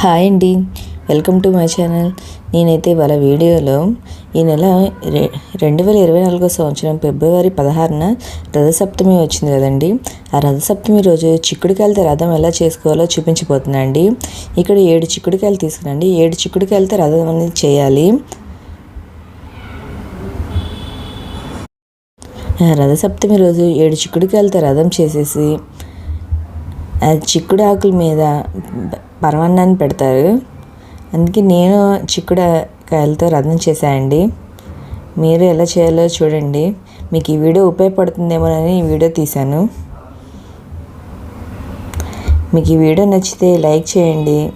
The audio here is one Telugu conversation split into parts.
హాయ్ అండి. Welcome to my channel. నేనైతే ఇవాళ వీడియోలో ఈ నెల రె రెండు వేల ఇరవై నాలుగో సంవత్సరం ఫిబ్రవరి పదహారున రథసప్తమి వచ్చింది కదండి. ఆ రథసప్తమి రోజు చిక్కుడుకాయలతో రథం ఎలా చేసుకోవాలో చూపించబోతున్నా అండి. ఇక్కడ ఏడు చిక్కుడుకాయలు తీసుకురండి. ఏడు చిక్కుడుకాయలతో రథం అనేది చేయాలి. రథసప్తమి రోజు ఏడు చిక్కుడుకాయలతో రథం చేసేసి ఆ చిక్కుడు ఆకుల మీద పరమాన్నాన్ని పెడతారు. అందుకే నేను చిక్కుడు కాయలతో రథం చేశానండి. మీరు ఎలా చేయాలో చూడండి. మీకు ఈ వీడియో ఉపయోగపడుతుందేమోనని ఈ వీడియో తీశాను. మీకు ఈ వీడియో నచ్చితే లైక్ చేయండి.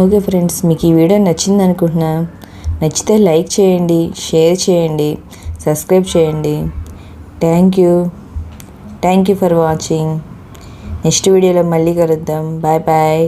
ఓకే ఫ్రెండ్స్ మీకు ఈ వీడియో నచ్చింది అనుకుంటున్నా. నచ్చితే లైక్ చేయండి షేర్ చేయండి సబ్స్క్రైబ్ చేయండి. Thank you thank you for watching next వీడియోలో మళ్ళీ కలుద్దాం. Bye bye